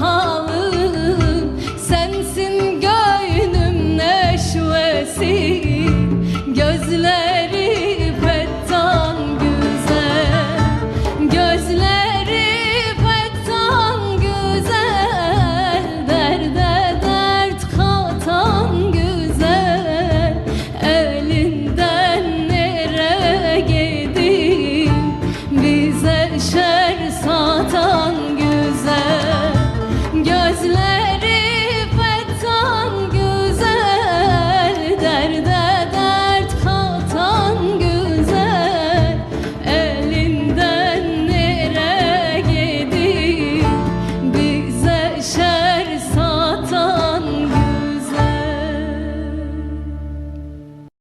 halim. Sensin göğnüm neşvesi Gözleri